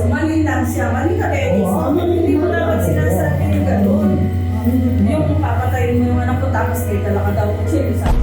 kaso, mali lang siya. Mali ka, Dennis. Oo, mali. Hindi mo dapat sinasabi yung gano'n. Yung papatayin mo yung anak ko, tapos kayo talaga daw ko siya.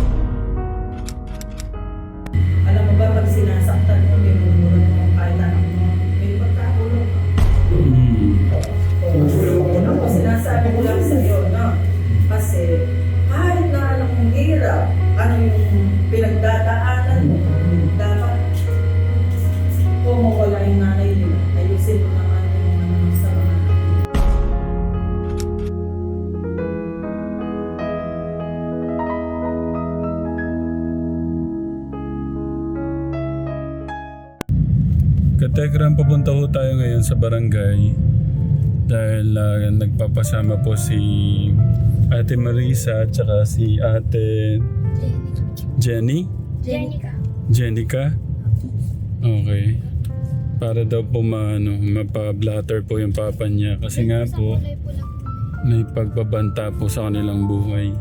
Barangay dahil ah, nagpapasama po si Ate Marisa at saka si Ate Jenny. Jenica. Jenica? Okay. Para daw po maano, mapa-blatter po yung papa niya kasi nga po may pagbabanta po sa kanilang buhay.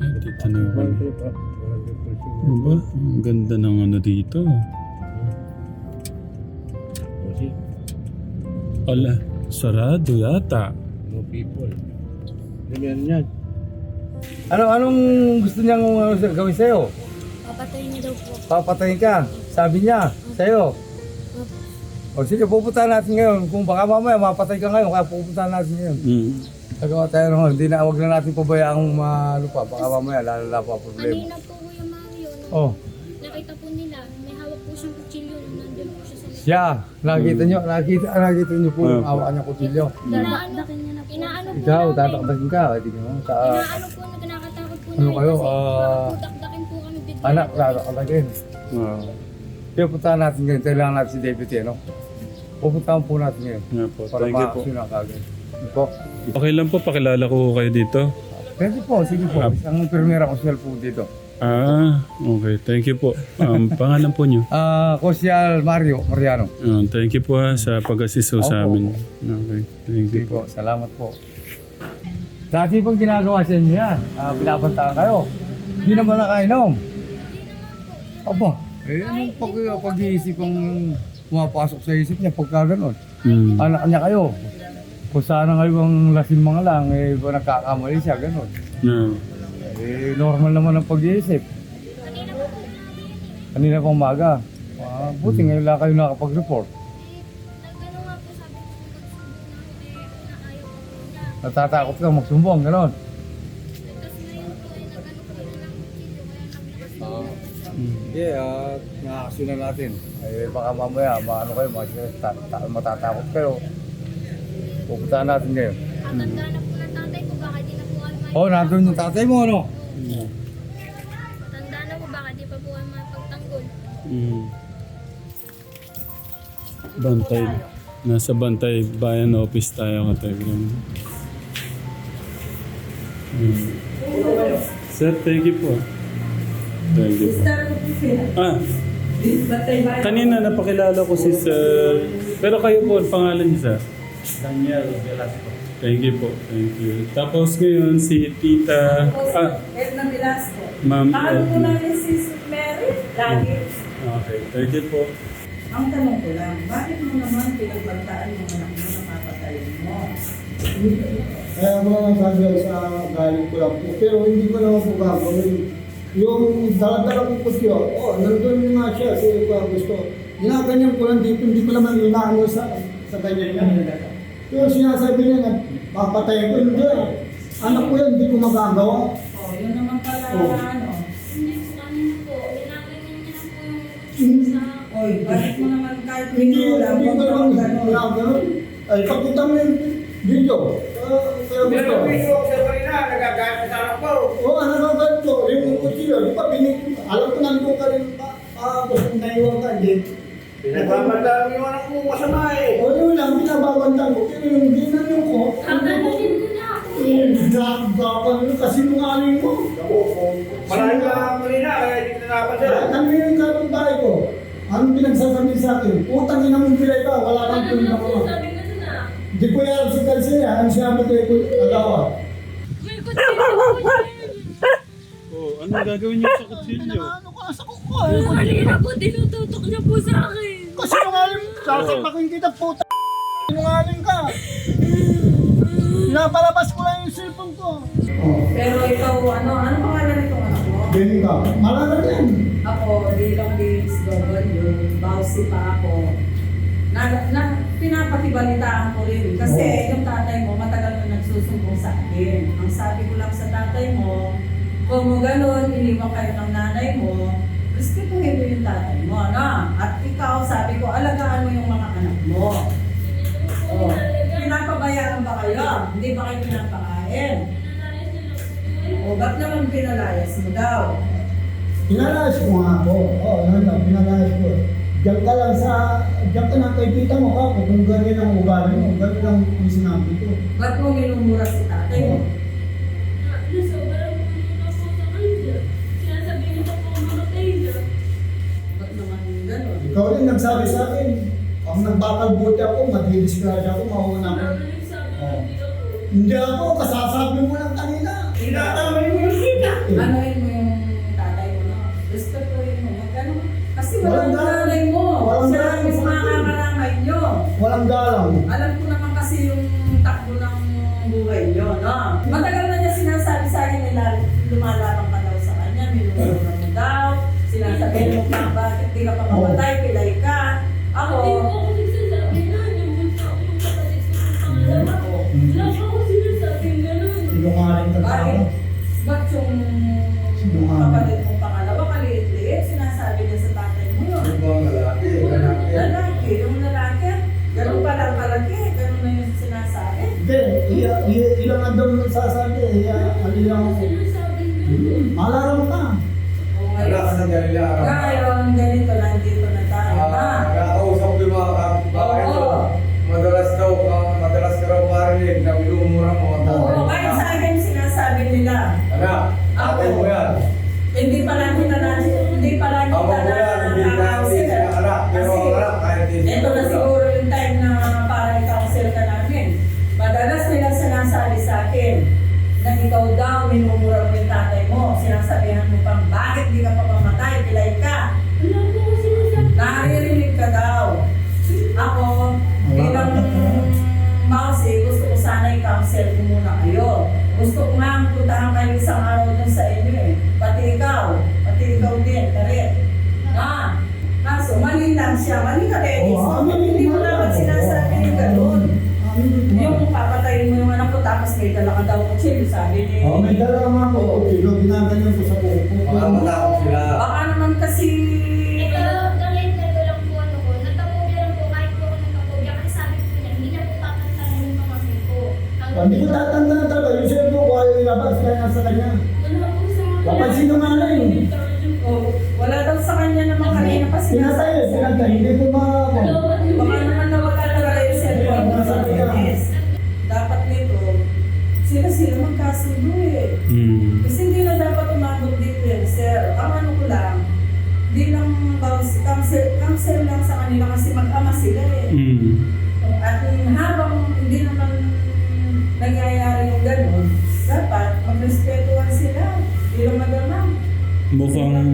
Ay, dito na ako. Ano ba? Ang ganda ng ano dito. Ala, sarado yata. No people. Ganyan yan. Ano, anong gusto niyang ano, gawin sa'yo? Papatayin niya daw po. Papatayin ka. Sabi niya, sa'yo. O sige, pupuntahan natin ngayon. Kung baka mamaya mapatay ka ngayon, kaya pupuntahan natin ngayon. Mm. Nagawa tayo naman. Hindi na, wag na natin pabayaan kung ano pa. Baka mamaya lalala pa problema. Kanina po Kuya Mario, Oh, siya sa likod. siya. Nakita nakita, nakita niyo po yung Ah. awa niya kutsilyo. Inaano, inaano po Ikaw, tatakdakin ka. Hindi mo. Sa Inaano po, nagkakatakot po Ano kayo, ah, pudak-dakin po kami bigla. anak, tatakdakin. Wow. Kaya puntahan natin ngayon. Kailangan natin si Deputy, ano? Pupuntahan po natin ngayon. Po. Para Thank you po. kagad. Po? Okay lang po, pakilala ko kayo dito. Pwede po, sige po. Isang primera kusyal po dito. Ah, okay. Thank you po. Um, pangalan po niyo? Ah, Kusyal Mario Mariano. Ah, thank you po ha, sa pag-assist sa Opo. amin. Okay. Thank Sige you. po, salamat po. Dati pong ginagawa sa inyo yan, ah, pinapantaan kayo. Hindi naman nakainom. Opo. Eh, anong pag, pag-iisip ang pumapasok sa isip niya pagka gano'n? Mm. Anak niya kayo. Kung sana kayo ang lasing mga lang, eh, ba nagkakamali siya, gano'n. Yeah. Eh, normal naman ang pag-iisip. Kanina yan eh. Pang umaga. Ah, buti ngayon lang kayo nakapag-report. Na eh, na ayaw po niya. Natatakot ka magsumbong, gano'n. Tapos ngayon po eh, na kami kasi Hindi, ah, nakakasyon natin. Eh, baka mamaya, maano kayo, mas- ta- ta- matatakot kayo. Pupuntahan natin ngayon. Tatanda na po ng tatay ko, baka di na may... Oh, nandun yung tatay mo, ano? Tanda na po, baka di pa po kami mapagtanggol. Mm. Bantay. Nasa Bantay Bayan Office tayo kategram. Mm. Sir, thank you po. Thank you po. Ah, kanina napakilala ko si Sir. Pero kayo po, ang pangalan niyo, Sir? Daniel Velasco. Thank you po. Thank you. Tapos ngayon si Tita... Ah, Edna Velasco. Ma'am Paano ko Edna. namin si Mary? Lagi. Okay, thank you po. Ang tanong ko lang, bakit mo naman pinagbantaan yung anak mo na mapatayin mo? Kaya mga sabi sa galing ko lang po. Pero hindi ko naman po gagawin. Yung daladala ko po siya, oh, nandun nga siya, so ko gusto. Ginaganyan ko lang dito, hindi ko naman inaano sa, sa ganyan niya. Pero sinasabi niya na, papatayin ko, hindi. Anak ko yan, hindi ko magagawa. Oh, yun naman pala, Oh. ano. Hindi po kanina po, ginaganyan niya lang po yung sa... Oy, bakit mo naman kahit Hindi, hindi lang, hindi ko naman kang ganun. ginagawa. Ay, pakita mo yung video. Ah, kaya gusto. Oo, ano ba ba ito? Yung kutsilyo, di ba binig, alam ko nandun ka rin pa, ah, gusto kong naiwan ka, hindi. Pinagbabandaan mo yung anak mo masama eh. O yun lang, binababantan ko, pero yung ginanong ko, ko na ako eh. yung nagbaban mo kasi nungaling mo. Ako, kung marami ka mali na, kaya hindi ka napansin. Kaya kami yung kapitbahay ko, anong pinagsasabi sa akin? Utang ina mong pilay ka, wala kang tuloy na kuma. Sabi ko na. Di ko yan si Garcia, ang sinabi ko yung agawa. May kutsilyo po siya. Oh, ano gagawin niyo sa kutsilyo? Kanina po, tinututok niya po sa akin. Sasapakin kita puta. Sinungaling ka. Napalabas ko lang yung cellphone ko. Oh, Pero ikaw, ano, ano pangalan nitong anak mo? ganyan ka. Malaman yan. Ako, bilang DSW, bawsi pa ako. Na, na, pinapakibalitaan ko rin. Kasi yung tatay mo, matagal na nagsusumbong sa akin. Ang sabi ko lang sa tatay mo, kung mo ganun, iniwan kayo ng nanay respetuhin mo yung tatay mo, na. At ikaw, sabi ko, alagaan mo yung mga anak mo. Oh. Pinapabayaan ba kayo? Hindi ba kayo pinapakain? O, ba't naman pinalayas mo daw? Pinalayas ko nga ako. Oo, oh, ano lang, pinalayas ko. Diyan ka lang sa, diyan ka na kay tita mo ka kung ganyan ang ugali mo, ganyan lang yung sinabi ko. Ba't mo minumura si tatay mo? Ba't Ikaw rin nagsabi sa akin, ang nagbakalbuti ako, madidisgrasya ako, mauna ako. Oh. Hindi ako, kasasabi mo lang kanina. Tinatamay mo yung kita. Anuhin mo yung tatay mo, no? Respetuhin mo. Magkano? Kasi walang Walang galang. mo. Walang Sila galang. yung mga kakaramay nyo. Walang galang. Alam ko naman kasi yung takbo ng buhay nyo, no? Matagal sinasabihin mo pa, bakit di ka pa mamatay, pilay ka. Ka na ngayon, ganila. ganito, nandito na tayo na. Ah, Nakakausap ko yung mga kapitbahay ko. Madalas daw, ah, madalas ka raw marinig na minumura mo ang tatay Oo, kahit sa akin sinasabi nila, Anak, tatay mo yan. hindi pa lang kita na, hindi pa lang kita mo yan, hindi na na hindi sila anak. Pero anak, kahit hindi Ito na siguro yung time na para ikaw-sell ka namin. Madalas nila sinasabi sa akin na ikaw daw minumura mo yung tatay mo. Sinasabihan mo siya, mali ka rin. Oo, amin, Hindi mo ako. sinasabi yung gano'n. Amin, Yung papatayin mo yung anak ko tapos may dala ka daw kutsilyo, sabi ni... Oh, may dala ka mga ko, pero ginaganyan ko sa buhok ko. Baka matakot sila. Baka naman kasi... Hindi ko tatandaan talaga, yung cellphone ko ayaw ilabas kaya nasa kanya. Mm. At habang hindi naman nangyayari yung ganun, dapat magrespetuhan sila. Bilang mag-ama. Mukhang,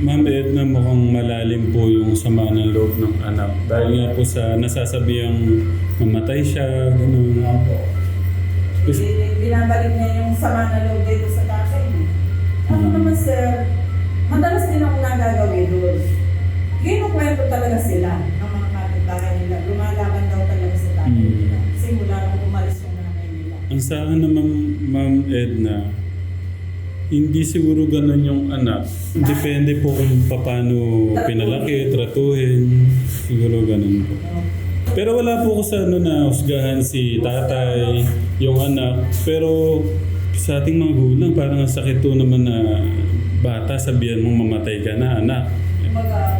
Ma'am Edna, mukhang malalim po yung sama ng loob ng anak. Dahil nga po sa nasasabihang mamatay siya, gano'n. Kasi, Bi- Binabalik niya yung sama na loob dito sa tatay. Ako Hmm. naman sir, madalas din ako nagagawin doon. Kinukwento talaga sila kapitbahay nila. Lumalaban daw talaga sa tatay Hmm. nila. Simula nung umalis yung nanay nila. ang sa naman, Ma'am Edna, hindi siguro ganun yung anak. Depende po kung paano pinalaki, tratuhin. Siguro ganun po. Pero wala po ko sa ano na husgahan si tatay, yung anak. Pero sa ating mga gulang, parang ang sakit to naman na bata, sabihan mong mamatay ka na, anak. Kumbaga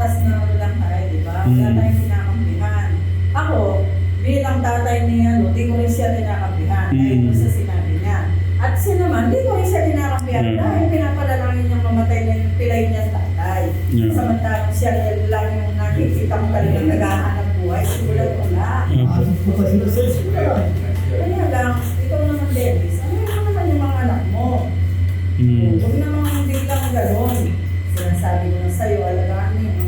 patas na lang tayo, di ba? Wala Hmm. tayong kinakampihan. Ako, bilang tatay ni ano, di ko rin siya kinakampihan. Dahil Hmm. sa sinabi niya. At siya naman, di ko rin siya kinakampihan Hmm. dahil pinapalalangin niyang mamatay na yung pilay niya tatay. Yeah. Samantalang siya lang yung nakikita mo talagang naghahanap buhay. Opo. Ano ko eskwela? Kaya lang, ikaw naman, Dennis, ano naman yung mga anak mo? Mm. Huwag namang biglang gano'n. Sinasabi sinasabi ko na sa'yo, alagaan mo yung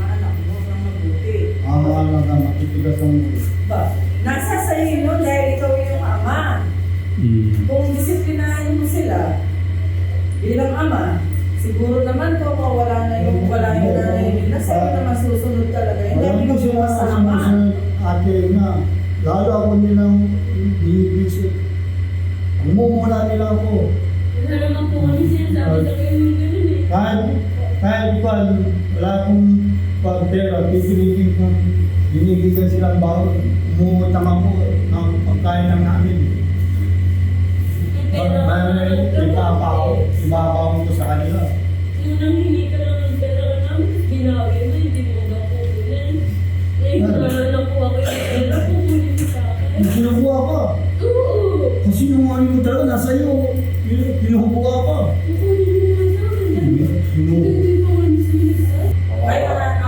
Ang ano ka, matitigas ang ulo. Ba? Nasa sa'yo yun dahil ikaw yung ama. Mm. Kung disiplinahin mo sila, bilang ama, siguro naman kung wala na yung wala yung nanay nila, sa'yo naman susunod talaga. Hindi Alam ko mo sila sa masama. ate na, lalo ako nilang binibisit. Ang mumula nila ako. Wala naman po kami sinasabi sa kayo yung ganun eh. Kahit, kahit pa, wala akong pagpera, pipilitin kong binibigyan silang bawal. Umutang ako ng pagkain ng namin. Pera ka may ipapaw, ibabaw ko sa kanila. Nung nanghingi ka lang ng pera ka namin, binawi mo, hindi mo na po kunin. Ngayon, wala na po ako yung pera, kukunin mo sa akin. Kung kinukuha ka, Oo, kung sinungaling mo talaga, nasa iyo, Pinu- kinukuha ka. kukunin mo sa akin. Kinukuha. Hindi pa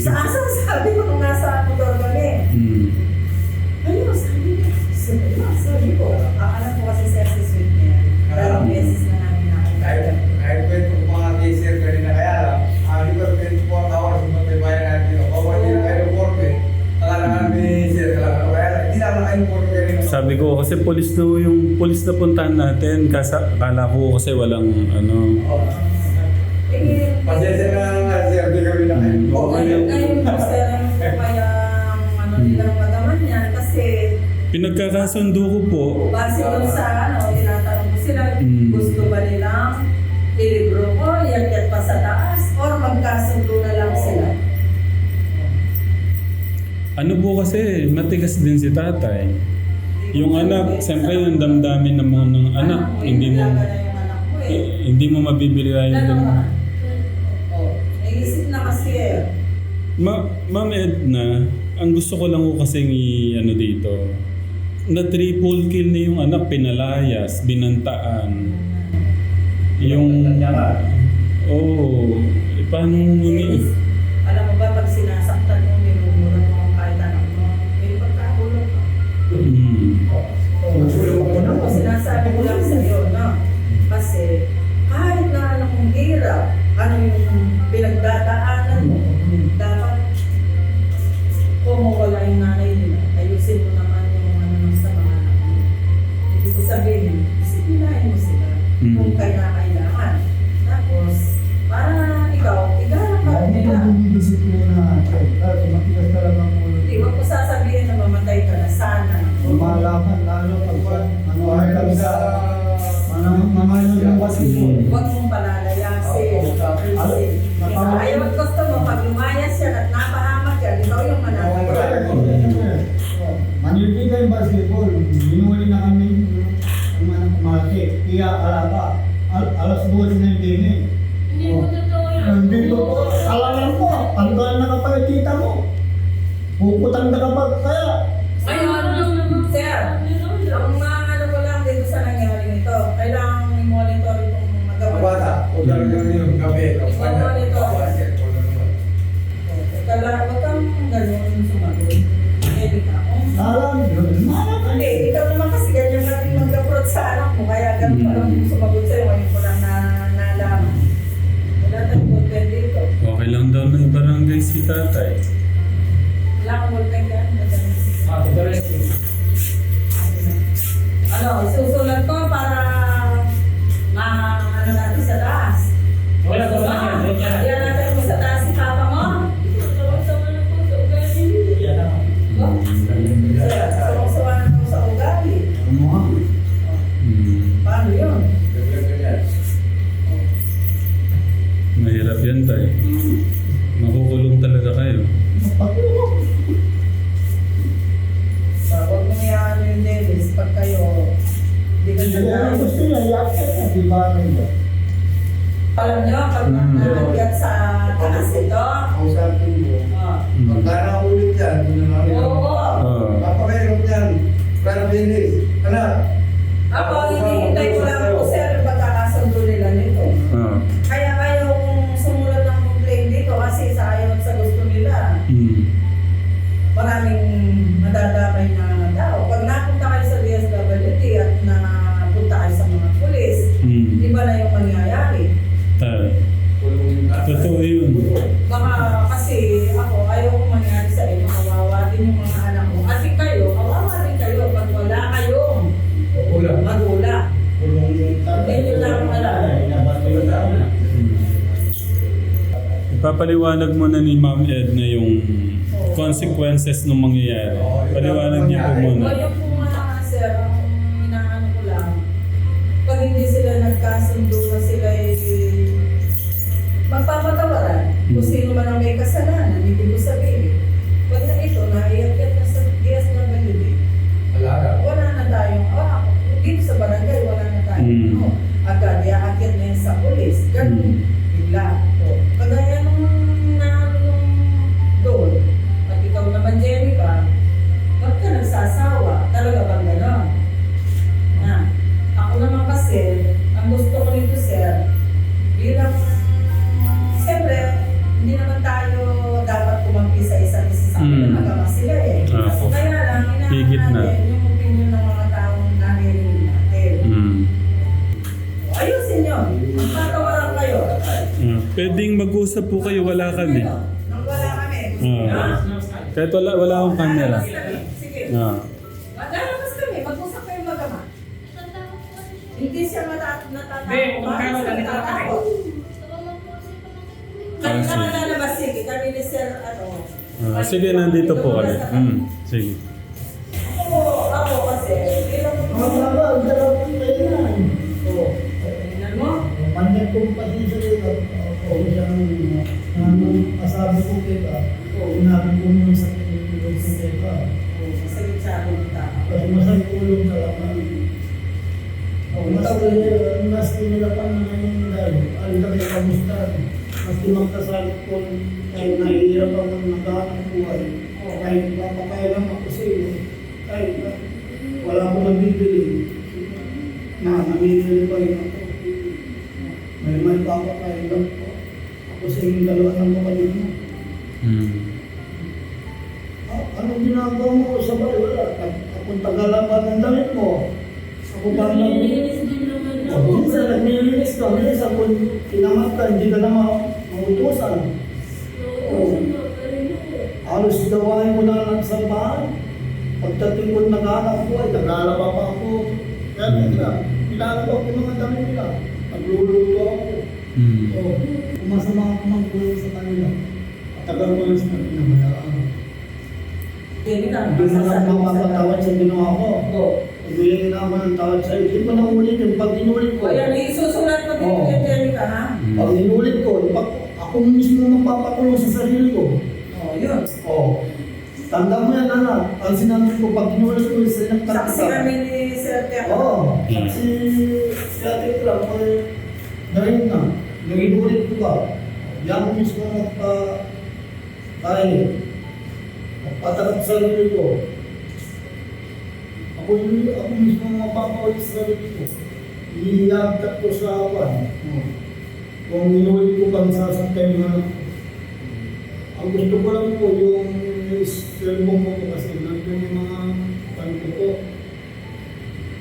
Sa asa sabi ko nung nasa motor kami. Mm. Ayun, sabi ko. Sabi ko, sabi ko. Ang anak ko kasi sir si Sweet niya. Dalawang beses na namin nakakita. kahit kwento ko mga kay sir kanina kaya lang, ah, di ba 24 hours yung matibay natin, kung hindi na kayo sir, kaya lang, hindi na kayo forte kanina. Sabi ko kasi polis na yung polis na puntahan natin kasi akala ko kasi walang ano Eh, Pasensya na nga na kayo. Okay. Ngayon, po sir, kaya ano nilang magaman yan kasi pinagkakasundo ko po Base doon sa ano, tinatanong ko sila, Mm. gusto ba nilang ilibro ko, yakyat pa sa taas, or magkasundo na lang sila? ano po kasi matigas din si tatay. Yung anak, siyempre yung damdamin ng mga ng anak, hindi mo eh. hindi mo mabibili yung ka. Oh, naisip na kasi eh. Ma Ma'am Edna, ang gusto ko lang ko kasing i ano dito, na triple kill na yung anak, pinalayas, binantaan. Yung... Oo. Oh, eh, paano humi... Alam mo ba, pag sinasaktan mo, minumura mo ang kahit anak mo, may pagkahulog ka. Mm. Ako, sinasabi ko lang sa iyo, no? Kasi, kahit na anong hirap, ano yung pinagdadaanan mo, dapat Alalan mo. Tanggal na kapag kita mo. Puputang na kapag kaya. Ngayon, sir, ang mga ano ko lang dito sa nangyari nito, kailangan i-monitor itong magawa. bata, o talaga yung gabi, kampanya, kapatid, o naman. Kala, wag kang ganun sumagot. Oh. Alam, yun. Alam. Hindi, ikaw naman kasi ganyan ka rin mag-approach sa anak mo, kaya ganun pa lang yung sumagot barangay si tatay. Wala kang content yan. Ano, isusulat ko para Maraming madadamay na tao. Pag napunta kayo sa DSWD at napunta kayo sa mga pulis, Mm. iba na yung mangyayari. Ta- Totoo yun. Baka kasi ako, ayaw kong mangyari sa inyo, kawawa din yung mga anak ko. Kasi kayo, kawawa din kayo pag wala kayong Wala. magulang. Hindi nyo lang alam. Ipapaliwanag mo na ni Ma'am Edna yung consequences ng mangyayari. Paliwanag niya po muna. Kahit wala, wala akong camera. Sige. Ah. Lalabas kami, mag-usap kayo magama. Hindi siya mata- natatakot. Hindi, kaya siya wala, natatakot? Ah, Kami sige. naman lalabas, sige. Kami ni Sir, ano. Ah, sige, nandito po kami. Mm. Sige. Ako, ako kasi, Ang ang na. Oo. Tingnan mo. Manyan kong pasensya dito. Oo, siyang nang kasabi ko kita. Oo, inabi ko mo sa tulong sa kita. Oh, Sasagot sa akin kita. Kasi masay tulong sa laman. Oo, mas mas nila pa na ngayon dahil alin ka kayo kamusta. Mas magkasalit ko kahit nahihirap ako naghahanap buhay. O kahit papakailan ako sa iyo. Kahit na wala akong magbibili. Na namimili pa rin ako. May may papakain lang po. Ako sa inyong dalawa ng ako mismo magpapakulong sa sarili ko. O, yun. Oh. Tanda mo yan, anak. Ang sinabi ko, pag inulit ko, sa ilang Saksi kami ni Sir Tia. Oo. Mm. Si si Ate Clara, ay dahil na. Nung inulit ko ba, yan ko mismo magpa... Tayo. Magpatakot sa sarili ko. Ako, yun- ako mismo mapapawit sa sarili ko. Iiyagkat ko sa awan. Kung inulit ko pang sasaktan ko. Ang gusto ko lang po yung cellphone ko kasi nandun yung mga panto ko.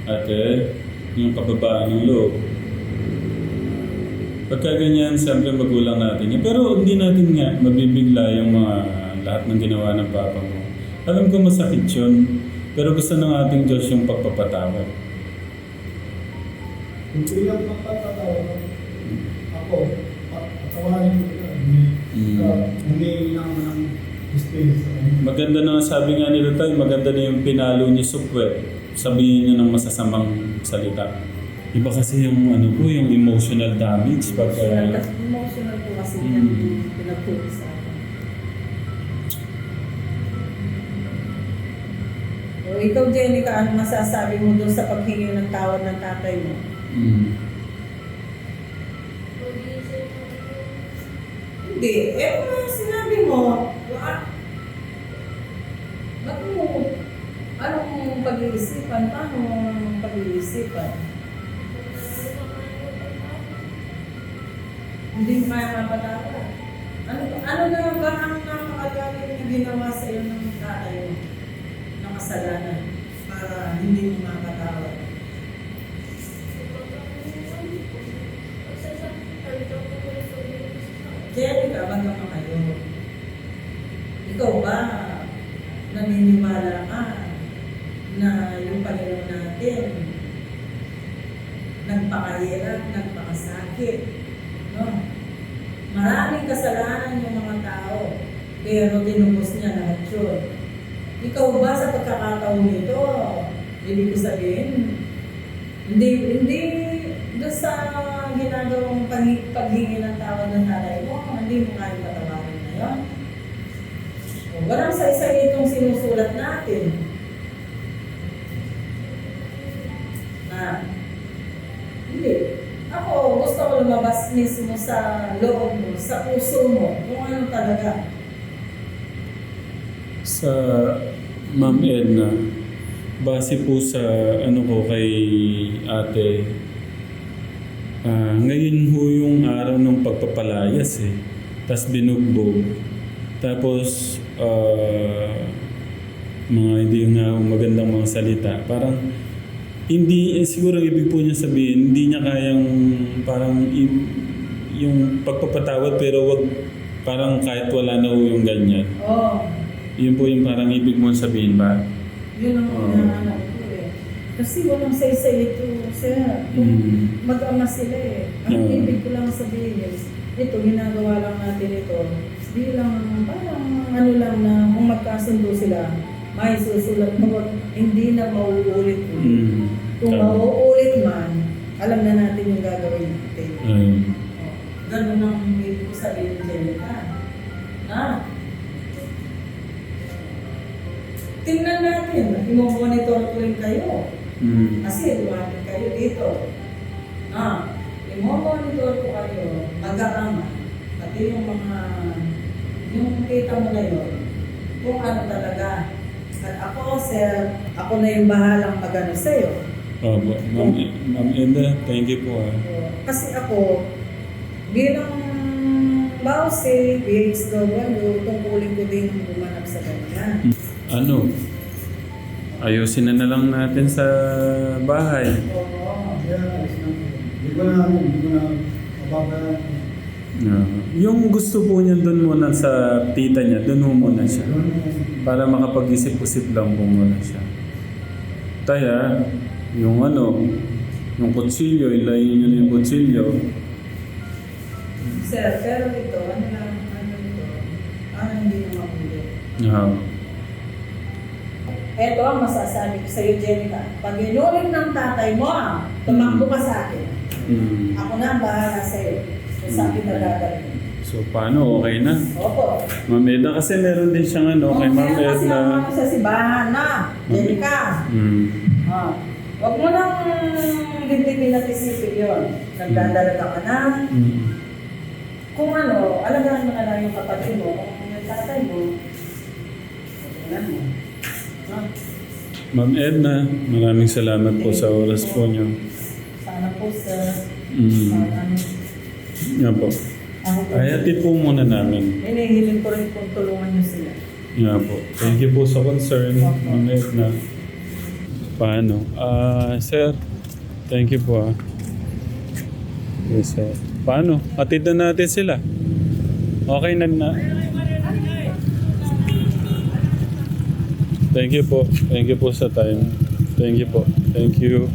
Ate, yung kababaan ng loob. Pagka ganyan, siyempre magulang natin yun. Pero hindi natin nga mabibigla yung mga lahat ng ginawa ng papa mo. Alam ko masakit yun. Pero gusto ng ating Diyos yung pagpapatawad. Hindi lang mapatatawa. Ako, pa- patawarin ko ka. Hindi, Mm. uh, hindi naman ng. Maganda na sabi nga nila tayo, maganda na yung pinalo niyo supwet. Sabihin niyo ng masasamang salita. Iba kasi yung ano po, yung emotional damage pag Emotional, emotional po kasi Mm. yan yung pinagtulong sa akin. O ikaw, Jenica, ano masasabi mo doon sa paghingi ng tawad ng tatay mo? Mm. Hindi. Eh, kung sinabi mo, ba't mo, anong pag-iisipan? Paano pag-iisipan? Hindi mo kaya mapatawad. Ano, ano na ba ang napakagaling na ginawa sa iyo ng tatay mo? Na kasalanan para hindi mo mapatawad. Jerica, baga ka kayo. Ikaw ba, naniniwala ka na yung Panginoon natin nagpakahirap, nagpakasakit, no? Maraming kasalanan yung mga tao, pero tinubos niya lahat yun. Ikaw ba sa pagkakataon nito, ibig ko sabihin, hindi, hindi doon sa ginagawang pag- paghingi ng tawad ng tatay mo, hindi mo kaya patawarin na yun. Walang sa isa itong sinusulat natin. Lumabas mismo sa loob mo, sa puso mo, kung ano talaga. Sa Ma'am Edna, base po sa ano ko kay ate, ah, ngayon ho yung araw ng pagpapalayas eh. Tapos binugbog. Tapos, ah, mga hindi nga magandang mga salita. Parang, hindi, eh, siguro ibig po niya sabihin, hindi niya kayang parang i- yung pagpapatawad pero wag parang kahit wala na ho yung ganyan. Oh, Yun po yung parang ibig mo sabihin ba? yun ang Oo. hinahanap ko eh. Kasi walang say-say ito, sir. Mm. mag-ama sila eh. Ang Oo. ibig ko lang sabihin is, ito, ginagawa lang natin ito. Bilang, parang ano lang na, kung magkasundo sila, may susulat mo, hindi na mauulit ulit. Mm. Kung Tama. mauulit man, alam na natin yung gagawin natin. Ayun. Oh, Ganun ang ibig ko sabihin, Jenica. Ha? Tingnan natin, i-monitor ko rin kayo. Mm. Kasi dumating kayo dito. Ah, i-monitor ko kayo, mag-aama, pati yung mga, yung kita mo na yun, kung ano talaga. At ako, sir, ako na yung bahalang mag-ano sa'yo. Opo. Ma'am, Ma'am Edna, thank you po ah. Kasi ako, bilang bawsi, BHW, tungkulin ko din gumanap sa ganyan. Ano? Ayusin na na lang natin sa bahay. Oo. Kaya, alis na. Hindi ko na, hindi ko na mababayaran. Ah, yung gusto po niya doon muna sa tita niya, doon ho muna siya. Para makapag-isip-isip lang po muna siya. Kaya, yung ano, yung kutsilyo, ilayin niyo na yung kutsilyo. Sir, pero ito, ano lang, ano ito, ano hindi na mahuli. Ah, Ito ang masasabi ko sa iyo, Jenica. Pag inulit ng tatay mo, ah, tumakbo ka sa akin. mm. Ako na ang bahala sa iyo. Sa akin na gagawin. So, paano? Okay na? Opo. Ma'am Edna, kasi meron din siyang ano, kay Ma'am Kaya kasi Edna. ako sa sibahan na, Jenica. Mm. Ah. Huwag mo nang dibdibin at isipin yun. Nagdadalaga ka na. Mm. Kung ano, alagaan mo na lang yung kapatid mo. Kung yung tatay mo, wala mo. No? Ma'am Edna, maraming salamat po sa oras po niyo. Sana po sa... Mm. Sana, Yan po. Ay, hatid po muna namin. Hinihiling ko rin kung tulungan niyo sila. Yan po. Thank you po sa concern, Ma'am Edna. Paano? Ah, sir, thank you po ah. Yes, sir. Paano? Atid na natin sila. Okay na na. Thank you po. Thank you po sa time. Thank you po. Thank you.